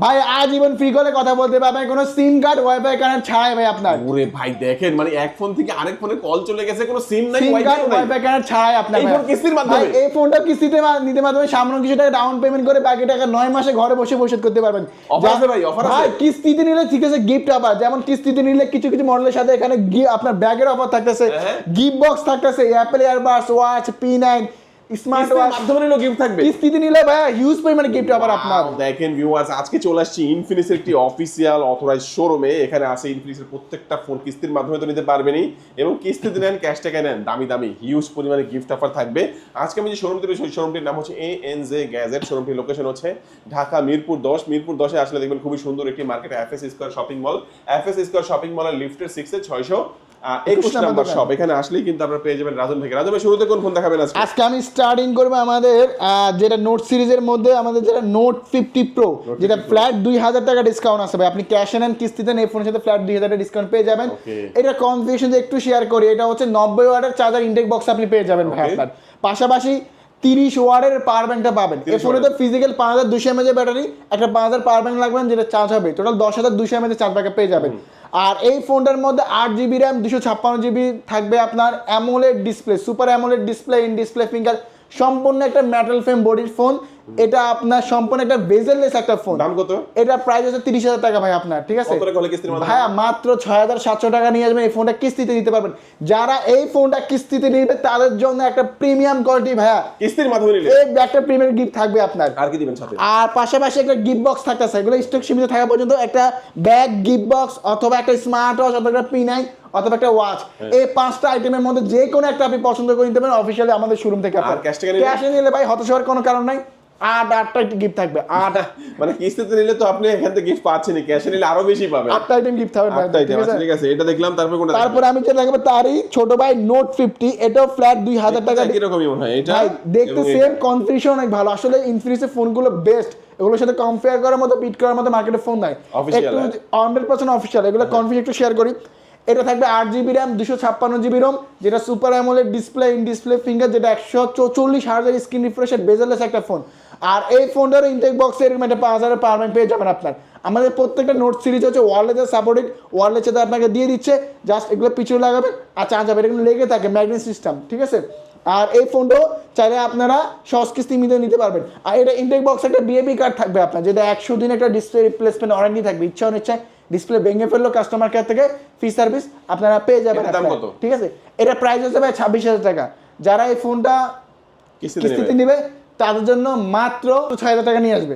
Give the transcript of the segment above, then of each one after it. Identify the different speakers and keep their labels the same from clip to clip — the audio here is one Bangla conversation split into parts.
Speaker 1: ভাই আজীবন ফ্রি কলে কথা বলতে পারবেন কোনো সিম কার্ড ওয়াইফাই কানেক্ট ছাড়াই ভাই আপনার
Speaker 2: ওরে ভাই দেখেন মানে এক ফোন থেকে আরেক ফোনে কল চলে গেছে কোনো সিম নাই
Speaker 1: কার্ড ওয়াইফাই কানেক্ট ছাড়াই আপনার
Speaker 2: এই ফোন কিস্তির মাধ্যমে?
Speaker 1: ভাই, এই ফোনটা কিস্তিতে নিতে মাধ্যমে সামান্য কিছু টাকা ডাউন পেমেন্ট করে বাকি টাকা নয় মাসে ঘরে বসে পরিশোধ করতে পারবেন যা-
Speaker 2: আছে ভাই, অফার আছে?
Speaker 1: ভাই কিস্তিতে নিলে ঠিক আছে গিফট আবার যেমন কিস্তিতে নিলে কিছু কিছু মডেলের সাথে এখানে আপনার ব্যাগের অফার থাকতেছে
Speaker 2: হ্যাঁ।
Speaker 1: গিফট বক্স থাকতেছে Apple earbuds watch P nine smart watch
Speaker 2: মাধ্যমে নিলেও gift থাকবে?
Speaker 1: কিস্তিতে নিলে ভাই হিউজ পরিমাণে গিফট আবার আপনার।
Speaker 2: দেখেন ভিউয়ার্স আজকে চলে আসছি ইনফিনিক্সের একটি অফিসিয়াল অথরাইজ শোরুমে এখানে আছে ইনফিনিক্সের প্রত্যেকটা ফোন কিস্তির মাধ্যমে তো নিতে পারবেনই। এবং কিস্তিতে নেন ক্যাশ টাকা নেন দামি দামি হিউজ পরিমাণে গিফট অফার থাকবে। আজকে আমি যে শোরুমটি রয়েছে সেই শোরুমটির নাম হচ্ছে এ এন জে গ্যাজেট শোরুমটির লোকেশন হচ্ছে ঢাকা মিরপুর দশ। মিরপুর দশে আসলে দেখবেন খুবই সুন্দর একটি market F S square shopping mall F S square shopping মলের লিফটের সিক্সে ছয়শো। একুশ
Speaker 1: নাম্বার
Speaker 2: শপ এখানে আসলেই কিন্তু আপনারা পেয়ে যাবেন রাজন ভাইকে। রাজন ভাই শুরুতে কোন ফোন দেখাবেন আজকে?
Speaker 1: আজকে আমি স্টার্টিং করব আমাদের যেটা নোট সিরিজের মধ্যে আমাদের যেটা নোট ফিফটি প্রো যেটা
Speaker 2: 50
Speaker 1: ফ্ল্যাট দুই হাজার টাকা ডিসকাউন্ট আসবে আপনি ক্যাশ নেন কিস্তিতে এই ফোনের সাথে ফ্ল্যাট দুই হাজার টাকা ডিসকাউন্ট পেয়ে যাবেন। এটা কনফিউশন একটু শেয়ার করি এটা হচ্ছে নব্বই ওয়াটের চার্জার ইনটেক বক্স আপনি পেয়ে যাবেন ভাই আপনার। পাশাপাশি তিরিশ ওয়ারের পাওয়ার ব্যাংকটা পাবেন। এই ফোনে তো ফিজিক্যাল পাঁচ হাজার দুশো এমএজের ব্যাটারি একটা পাঁচ হাজার পাওয়ার ব্যাংক লাগবেন যেটা চার্জ হবে। টোটাল দশ হাজার দুশো এমএজের চার্জ ব্যাকআপ পেয়ে যাবেন। আর এই ফোনটার মধ্যে আট জিবি র্যাম দুশো ছাপ্পান্ন জিবি থাকবে আপনার AMOLED display super AMOLED display in display finger সম্পূর্ণ একটা মেটাল ফ্রেম বডির ফোন এটা আপনার সম্পূর্ণ একটা বেজেললেস একটা ফোন
Speaker 2: দাম কত?
Speaker 1: এটা প্রাইস হচ্ছে তিরিশ হাজার টাকা ভাই আপনার ঠিক আছে? ভাইয়া মাত্র ছয় হাজার সাতশো টাকা নিয়ে আসবেন এই ফোনটা কিস্তিতে দিতে পারবেন। যারা এই ফোনটা কিস্তিতে নিবে তাদের জন্য একটা প্রিমিয়াম কোয়ালিটি ভাইয়া।
Speaker 2: কিস্তির মাধ্যমে নিলে?
Speaker 1: এই একটা প্রিমিয়াম গিফট থাকবে আপনার।
Speaker 2: আর কি দিবেন সাথে?
Speaker 1: আর পাশাপাশি একটা গিফট বক্স থাকতেছে। এগুলো স্টক সীমিত থাকা পর্যন্ত একটা ব্যাগ গিফট বক্স অথবা একটা স্মার্ট ওয়াচ অথবা একটা পি নাইন অথবা একটা ওয়াচ
Speaker 2: হ্যাঁ।
Speaker 1: এই পাঁচটা আইটেমের মধ্যে যে কোনো একটা আপনি পছন্দ করে নিতে পারেন। অফিসিয়ালি আমাদের শোরুম থেকে? ক্যাশে নিলে ভাই হতাশ হওয়ার কোনো কারণ নাই। আট আটটা গিফট থাকবে। আট।
Speaker 2: মানে কিস্তিতে নিলে তো আপনি এখান থেকে গিফট পাচ্ছেন ক্যাশে নিলে আরও বেশি পাবেন।
Speaker 1: আটটা আইটেম গিফট ভাই,
Speaker 2: আটটা
Speaker 1: ঠিক আছে?
Speaker 2: আছে, ঠিক আছে। এটা দেখলাম তারপর কোনটা
Speaker 1: তারপরে আমি যেটা দেখাবো তারই ছোট ভাই নোট ফিফটি এটাও ফ্ল্যাট দুই হাজার টাকা
Speaker 2: কি রকমই মনে হয় এটা?
Speaker 1: দেখতে সেম। কনফিগারেশন অনেক ভালো। আসলে ইনফিনিক্সের ফোনগুলো বেস্ট এগুলোর সাথে কম্পেয়ার করার মতো বিট করার মতো মার্কেটে ফোন নাই। একটু
Speaker 2: হ্যাঁ?
Speaker 1: হান্ড্রেড পার্সেন্ট অফিসিয়াল এগুলো কনফিগ একটু শেয়ার করি। এটা থাকবে আট জিবি র্যাম দুশো ছাপ্পান্ন জিবি রোম যেটা super AMOLED display in display finger যেটা একশো চৌচল্লিশ হাজার স্ক্রিন রিফ্রেশের বেজারলেস একটা ফোন আর এই ফোনটার ইনটেক বক্সে এরকম একটা পাঁচ হাজার ব্যাংক পেয়ে যাবেন আপনার। আমাদের প্রত্যেকটা নোট সিরিজ হচ্ছে ওয়ারলেসের সাপোর্টেড ওয়ারলেস সাথে আপনাকে দিয়ে দিচ্ছে জাস্ট এগুলো পিছনে লাগাবেন, আর চার্জ হবে এটা লেগে থাকে ম্যাগনেট সিস্টেম ঠিক আছে? আর এই ফোনটাও চাইলে আপনারা সহজ কিস্তি মিলে নিতে পারবেন। আর এটা ইনটেক বক্স একটা বিএপি কার্ড থাকবে আপনার, যেটা একশো দিন একটা ডিসপ্লে রিপ্লেসমেন্ট ওয়ারেন্টি থাকবে ইচ্ছা অনিচ্ছায় ডিসপ্লে ভেঙে ফেলল কাস্টমার কেয়ার থেকে ফ্রি সার্ভিস আপনারা পেয়ে যাবেন? ঠিক আছে? এটা প্রাইস হচ্ছে ভাই ছাব্বিশ হাজার টাকা। যারা এই ফোনটা
Speaker 2: কিস্তিতে নেবে।
Speaker 1: তাদের জন্য মাত্র ছয় হাজার টাকা নিয়ে আসবে।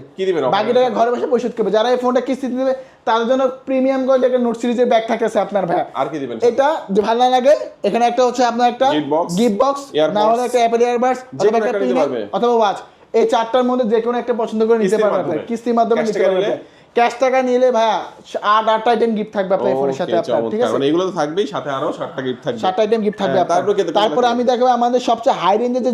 Speaker 1: বাকি টাকা ঘরে বসে পরিশোধ করবে। যারা এই ফোনটা কিস্তিতে নেবে তাদের জন্য প্রিমিয়াম কোয়ালিটি একটা নোট সিরিজের ব্যাগ থাকতেছে আপনার ভাই
Speaker 2: আর কি দিবেন?
Speaker 1: এটা যে ভালো না লাগে এখানে একটা হচ্ছে আপনার একটা গিফট বক্স না হলে একটা অ্যাপেল ইয়ারবাডস
Speaker 2: যে
Speaker 1: অথবা একটা পিন অথবা ওয়াচ এই চারটার মধ্যে যে কোনো একটা পছন্দ করে নিতে পারবেন
Speaker 2: মাধ্যমে?
Speaker 1: কিস্তির মাধ্যমে নিতে পারবেন? ক্যাশ টাকা নিলে ভাইয়া আট আটটা আইটেম গিফট থাকবে আপনার ফোনের সাথে আপনার ঠিক আছে?
Speaker 2: মানে এগুলো তো থাকবেই সাথে আরও গিফট থাকবে।
Speaker 1: আইটেম গিফট থাকবে
Speaker 2: হ্যাঁ,
Speaker 1: আপনার।
Speaker 2: তারপর
Speaker 1: আমি দেখাবো আমাদের সবচেয়ে হাই রেঞ্জের যে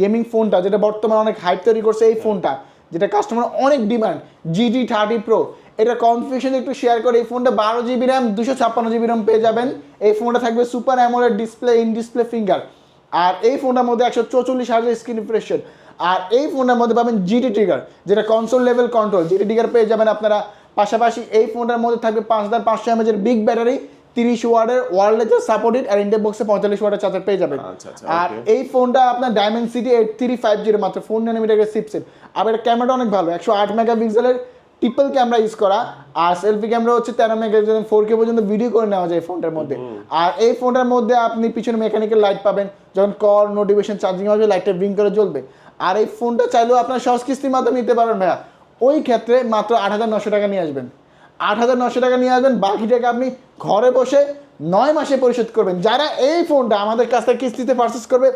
Speaker 1: গেমিং ফোনটা যেটা বর্তমানে অনেক হাইপ তৈরি করছে এই ফোনটা যেটা কাস্টমার অনেক ডিমান্ড জিটি থার্টি প্রো এটা কনফিউশন একটু শেয়ার করে এই ফোনটা বারো জিবি র্যাম দুশো ছাপ্পান্ন জিবি র্যাম পেয়ে যাবেন। এই ফোনটা থাকবে super AMOLED display in display finger আর এই ফোনটার মধ্যে একশো চৌচল্লিশ হাজার স্ক্রিন রিফ্রেশন আর এই ফোনটার মধ্যে পাবেন জিটি ট্রিগার যেটা console level control GT trigger পেয়ে যাবেন আপনারা। পাশাপাশি এই ফোনটার মধ্যে থাকবে পাঁচ হাজার পাঁচশো এমএজের বিগ ব্যাটারি তিরিশ ওয়ার্ডের ওয়ারলেসের সাপোর্টেড আর ইন্ডিয়া বক্সে পঁয়তাল্লিশ ওয়ার্ডের চার্জার পেয়ে যাবেন।
Speaker 2: আচ্ছা, আচ্ছা,
Speaker 1: আর এই ফোনটা আপনার Dimensity eight three five zero মাত্র ফোর নানোমিটারের চিপসেট আর এটা ক্যামেরাটা অনেক ভালো একশো আট মেগা পিক্সেলের ট্রিপল ক্যামেরা ইউজ করা। আর সেলফি ক্যামেরা হচ্ছে তেরো মেগা ফোর কে পর্যন্ত ভিডিও করে নেওয়া যায় ফোনটার মধ্যে। আর এই ফোনটার মধ্যে আপনি পিছনে মেকানিক্যাল লাইট পাবেন যখন কল নোটিফিকেশন চার্জিং হবে লাইটটা ব্রিং করে জ্বলবে। আর এই ফোনটা চাইলেও আপনার সহজ কিস্তির মাধ্যমে নিতে পারবেন ভাইয়া। ওই ক্ষেত্রে মাত্র আট হাজার নশো টাকা নিয়ে আসবেন। আট হাজার নশো টাকা নিয়ে আসবেন বাকি টাকা আপনি ঘরে বসে নয় মাসে পরিশোধ করবেন। যারা এই ফোনটা আমাদের কাছ থেকে কিস্তিতে পারচেস করবে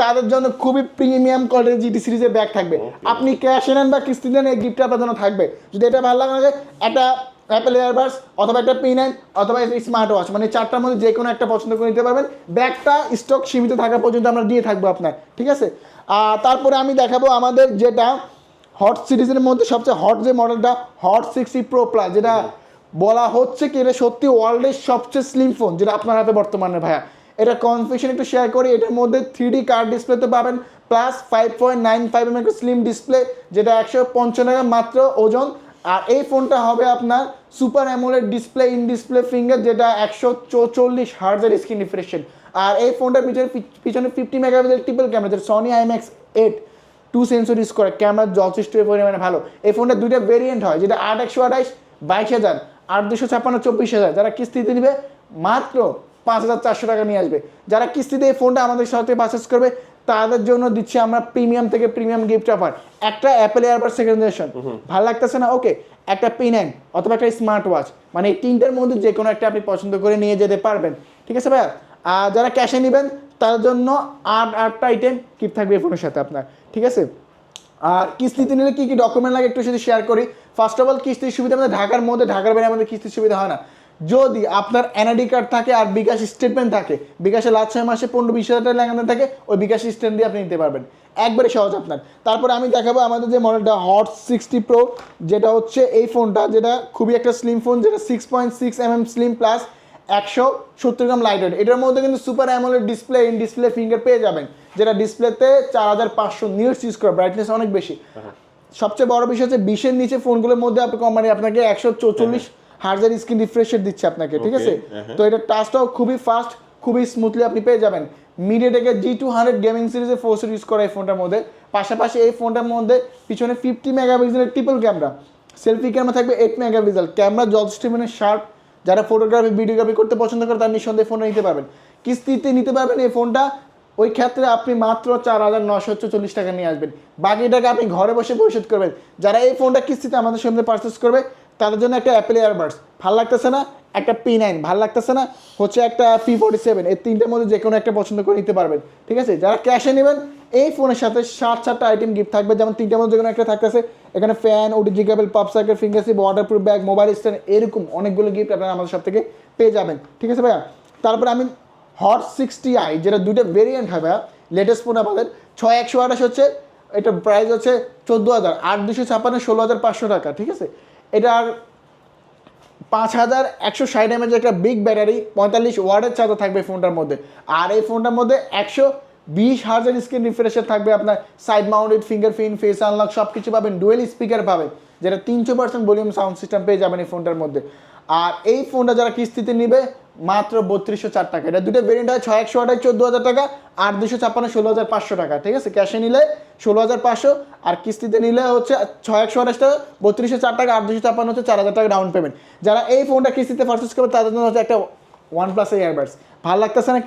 Speaker 1: তাদের জন্য খুবই প্রিমিয়াম কোয়ালিটির জিটি সিরিজের ব্যাগ থাকবে। আপনি ক্যাশ নেন বা কিস্তি নেন এই গিফটটা আপনার জন্য থাকবে। যদি এটা ভালো লাগে একটা অ্যাপেল এয়ারবাস অথবা একটা পি নাইন অথবা স্মার্ট ওয়াচ মানে চারটার মধ্যে যে কোনো একটা পছন্দ করে নিতে পারবেন। ব্যাগটা স্টক সীমিত থাকা পর্যন্ত আমরা দিয়ে থাকব আপনার ঠিক আছে? আর তারপরে আমি দেখাবো আমাদের যেটা হট সিরিজের মধ্যে সবচেয়ে হট যে মডেলটা হট সিক্সটি প্রো প্লাস যেটা বলা হচ্ছে কি এটা সত্যি ওয়ার্ল্ডের সবচেয়ে স্লিম ফোন যেটা আপনার হাতে বর্তমানে ভাইয়া। এটা কনফিউশন একটু শেয়ার করি এটার মধ্যে থ্রি ডি কার্ড ডিসপ্লেতে পাবেন plus five point nine five M একটা স্লিম ডিসপ্লে যেটা একশো পঞ্চান্ন মাত্র ওজন আর এই ফোনটা হবে আপনার super AMOLED display, in display, finger যেটা একশো চৌচল্লিশ হার্জের স্ক্রিন রিফ্রেশন। আর এই ফোনটার পিছনে পিছনে ফিফটি মেগাপিক্সেল ট্রিপল ক্যামেরা যেটা Sony IMX eight two sensor করে। ক্যামেরা যথেষ্ট পরিমাণে ভালো। এই ফোনটা দুইটা ভেরিয়েন্ট হয়, যেটা আট একশো আঠাইশ বাইশ হাজার, আট দুশো ছাপ্পান্ন, চব্বিশ হাজার। যারা কিস্তিতে নেবে, মাত্র পাঁচ হাজার চারশো টাকা নিয়ে আসবে। যারা কিস্তিতে এই ফোনটা আমাদের সাথে পারচেস করবে তাদের জন্য দিচ্ছি আমরা প্রিমিয়াম থেকে প্রিমিয়াম গিফট অফার একটা অ্যাপেল এয়ারবার সেকেন্ড জেনারেশন ভালো লাগতেছে না? ওকে একটা পি নাইন অথবা একটা স্মার্ট ওয়াচ মানে এই তিনটার মধ্যে যে কোনো একটা আপনি পছন্দ করে নিয়ে যেতে পারবেন। ঠিক আছে ভাইয়া? আর যারা ক্যাশে নেবেন তার জন্য আট আটটা আইটেম গিফট থাকবে ফোনের সাথে আপনার। ঠিক আছে? আর কিস্তিতে নিলে কী কী ডকুমেন্ট লাগে একটু যদি শেয়ার করি। ফার্স্ট অফ অল কিস্তির সুবিধা আমাদের ঢাকার মধ্যে ঢাকার বাইরে আমাদের কিস্তির সুবিধা হয় না। যদি আপনার এনআইডি কার্ড থাকে আর বিকাশ স্টেটমেন্ট থাকে বিকাশে লাস্ট ছয় মাসে পনেরো বিশ হাজার টাকা লাগানো থাকে ওই বিকাশ স্টেটমেন্ট দিয়ে আপনি নিতে পারবেন। একবারে সহজ আপনার। তারপরে আমি দেখাবো আমাদের যে মডেলটা হট সিক্সটি প্রো যেটা হচ্ছে এই ফোনটা যেটা খুবই একটা স্লিম ফোন যেটা six point six M M slim plus একশো সত্তর গ্রাম লাইট ওয়েট এটার মধ্যে কিন্তু super AMOLED display in display finger পেয়ে যাবেন যেটা ডিসপ্লেতে চার হাজার পাঁচশো নিউজ ইউজ করে ব্রাইটনেস অনেক বেশি। সবচেয়ে বড় বিষয় হচ্ছে বিশের নিচে ফোনগুলোর মধ্যে আপনি কোম্পানি আপনাকে একশো চৌচল্লিশ হার্জের স্ক্রিন রিফ্রেশের দিচ্ছে আপনাকে ঠিক আছে?
Speaker 2: হ্যাঁ,
Speaker 1: তো এটা টাচটাও খুবই ফাস্ট খুবই স্মুথলি আপনি পেয়ে যাবেন। মিডিয়াটেকের জি টু হান্ড্রেড গেমিং সিরিজের ফোর্সের ইউজ করা এই ফোনটার মধ্যে। পাশাপাশি এই ফোনটার মধ্যে পিছনে ফিফটি মেগাপিক্সেলের ট্রিপল ক্যামেরা সেলফি ক্যামেরা থাকবে এইট মেগাপিক্সেল ক্যামেরা যথেষ্ট মানে শার্প যারা ফটোগ্রাফি ভিডিওগ্রাফি করতে পছন্দ করে তার নিঃসন্দেহে ফোনটা নিতে পারবেন। কিস্তিতে নিতে পারবেন এই ফোনটা। ওই ক্ষেত্রে আপনি মাত্র চার হাজার নশো চল্লিশ টাকা নিয়ে আসবেন। বাকি টাকা আপনি ঘরে বসে পরিশোধ করবেন। যারা এই ফোনটা কিস্তিতে আমাদের সঙ্গে পারচেস করবে তাদের জন্য একটা অ্যাপেল এয়ারবাডস ভালো লাগতেছে না? একটা পি নাইন ভালো লাগতেছে না? হচ্ছে একটা পি ফোর্টি সেভেন এই তিনটের মধ্যে যে কোনো একটা পছন্দ করে নিতে পারবেন। ঠিক আছে? যারা ক্যাশে নেবেন, এই ফোনের সাথে সাত, সাতটা আইটেম গিফট থাকবে। যেমন তিনটের মধ্যে যে কোনো একটা থাকতেছে। এখানে fan OTG cable pop circle fingertip waterproof bag mobile stand এরকম অনেকগুলো গিফট আপনারা আমাদের সব থেকে পেয়ে যাবেন। ঠিক আছে ভাইয়া? তারপরে আমি হট সিক্সটি আই যেটা দুইটা ভেরিয়েন্ট হয় ভাইয়া লেটেস্ট ফোন আমাদের। ছয় একশো আঠাশ হচ্ছে এটা প্রাইস হচ্ছে চোদ্দ হাজার। আট দুশো ছাপান্ন, ষোলো হাজার পাঁচশো টাকা। ঠিক আছে? এটার পাঁচ হাজার একশো ষাট এমএচ একটা বিগ ব্যাটারি পঁয়তাল্লিশ ওয়ার্ডের চার্জার থাকবে ফোনটার মধ্যে। আর এই ফোনটার মধ্যে একশো বিশ হাজার স্ক্রিন রিফ্রেশার থাকবে আপনার side mounted fingerprint face unlock সব কিছু পাবেন ডুয়েল স্পিকার পাবেন, যেটা তিনশো পার্সেন্ট ভলিউম সাউন্ড সিস্টেম পেয়ে যাবেন এই ফোনটার মধ্যে। আর এই ফোনটা যারা কিস্তিতে নিবে মাত্র বত্রিশশো চার টাকা। এটা দুটো ভেরিয়েন্ট হয়, ছয় একশো আঠাশ, চোদ্দ হাজার টাকা আর দুশো ছাপ্পান্ন, ষোলো হাজার পাঁচশো টাকা, ঠিক আছে? ক্যাশে নিলে ষোলো হাজার পাঁচশো, আর কিস্তিতে নিলে হচ্ছে ছয় একশো আঠাশ টাকা, বত্রিশশো চার টাকা আর দুশো ছাপ্পান্ন হচ্ছে চার হাজার টাকা ডাউন পেমেন্ট যারা এই ফোনটা কিস্তিতে পারচেস করবে, তাদের জন্য হচ্ছে একটা ওয়ান প্লাস ইয়ারবাডস ভালো লাগতেছে না?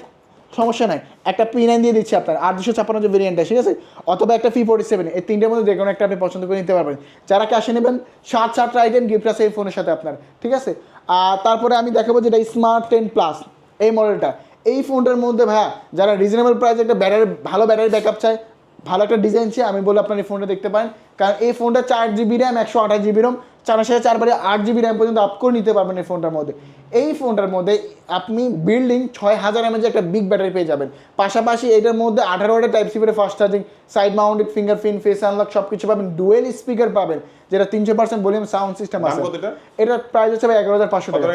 Speaker 1: সমস্যা নাই। একটা পি নাইন দিয়ে দিচ্ছি আপনার, আট দুশো ছাপ্পান্ন যে ভেরিয়েন্টটা ঠিক আছে? অথবা একটা ফি ফোর্টি সেভেন এই তিনটের মধ্যে যে কোনো একটা আপনি পছন্দ করে নিতে পারবেন। যারা ক্যাশে নেবেন, সাত সাতটা আইটেম গিফট আছে এই ফোনের সাথে আপনার, ঠিক আছে? তারপরে আমি দেখাবো যেটা স্মার্ট টেন প্লাস এই মডেলটা এই ফোনটার মধ্যে ভাইয়া, যারা রিজনেবল প্রাইসে একটা ব্যাটারি ভালো ব্যাটারি ব্যাকআপ চায়, ভালো একটা ডিজাইন চাই আমি বলে আপনার এই ফোনটা দেখতে পারেন। কারণ এই ফোনটা চার জিবি র্যাম একশো আঠাশ জিবি রোম চারের সাথে চারবারে আট জিবি র্যাম পর্যন্ত আপ করে নিতে পারবেন এই ফোনটার মধ্যে। এই ফোনটার মধ্যে আপনি বিল্ডিং ছয় হাজার এমএজ একটা বিগ ব্যাটারি পেয়ে যাবেন। পাশাপাশি এটার মধ্যে আঠারো ওয়াটের টাইপ সি করে fast charging side mounted fingerprint face unlock সব কিছু পাবেন। ডুয়েল স্পিকার পাবেন যেটা তিনশো পার্সেন্ট ভলিউম সাউন্ড সিস্টেম আছে।
Speaker 2: এটা?
Speaker 1: এটার প্রাইস হচ্ছে ভাই এগারো হাজার পাঁচশো টাকা।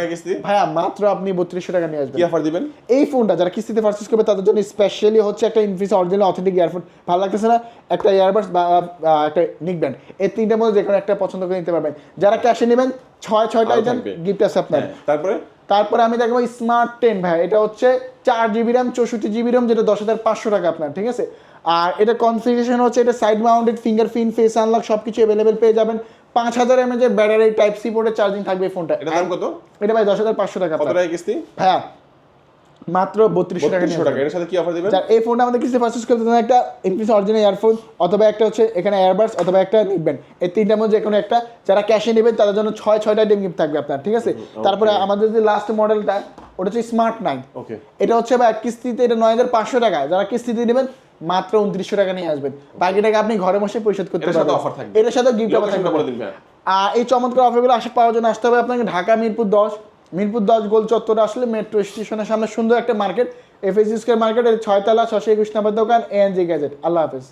Speaker 1: ভাইয়া মাত্র আপনি বত্রিশশো টাকা নিয়ে আসবেন।
Speaker 2: অফার দিবেন?
Speaker 1: এই ফোনটা যারা কিস্তিতে পারচেস করবে তাদের জন্য স্পেশালি হচ্ছে একটা ইনফিস অরিজিনাল অথেন্টিক ইয়ারফোন ভালো লাগতেছে না? একটা ইয়ারবাডস বা একটা নিক ব্যান্ড এই তিনটার মধ্যে যে কোনো একটা পছন্দ করে নিতে পারবেন। যারা ক্যাশে নেবেন ছয় ছয়টা আইটেম গিফট আছে আপনার।
Speaker 2: হ্যাঁ, তারপরে?
Speaker 1: তারপরে আমি দেখব স্মার্ট টেন ভাই এটা হচ্ছে চার জিবি র্যাম চৌষট্টি জিবি র্যাম যেটা দশ হাজার পাঁচশো টাকা আপনার ঠিক আছে? আর এটা কনফিগারেশন হচ্ছে এটা side mounted fingerprint face unlock সব কিছু অ্যাভেলেবেল পেয়ে যাবেন। পাঁচ হাজার এমএজ এর ব্যাটারি টাইপ সি পোর্টে চার্জিং থাকবে ফোনটা
Speaker 2: এটা দাম কত?
Speaker 1: এটা ভাই দশ হাজার পাঁচশো টাকা
Speaker 2: কত। টাকা কিস্তি?
Speaker 1: হ্যাঁ। মাত্র বত্রিশশো টাকা।
Speaker 2: এর সাথে কি অফার দিবেন?
Speaker 1: এই ফোনটা আমাদের কিছু পারচেস করতে চান একটা ইনফিনিক্স অরিজিনাল ইয়ারফোন অথবা একটা হচ্ছে এখানে এয়ারবাডস অথবা একটা নিবেন এই তিনটার মধ্যে যে কোনো একটা যারা ক্যাশে নেবেন তাদের জন্য ছয় ছয়টা আইটেম গিফট থাকবে আপনার ঠিক আছে? তারপরে আমাদের যে লাস্ট মডেলটা ওটা হচ্ছে স্মার্ট নাইন
Speaker 2: ওকে
Speaker 1: এটা হচ্ছে ভাই কিস্তিতে এটা নয় হাজার পাঁচশো টাকা। যারা কিস্তিতে নেবেন মাত্র উনত্রিশশো টাকা নিয়ে আসবেন। বাকি টাকা আপনি ঘরে বসে পরিশোধ করতে পারবেন। এটার সাথে গিফট অফার থাকবে। আর এই চমৎকার অফারগুলো আসে পাওয়ার জন্য আসতে হবে আপনাকে ঢাকা মিরপুর দশ। মিরপুর দশ গোল চত্বরে আসলে মেট্রো স্টেশনের সামনে সুন্দর একটা market F A C square market ছয়তলা ছশো একুশ নাম্বার দোকান এএনজি গ্যাজেট আল্লাহ হাফেজ।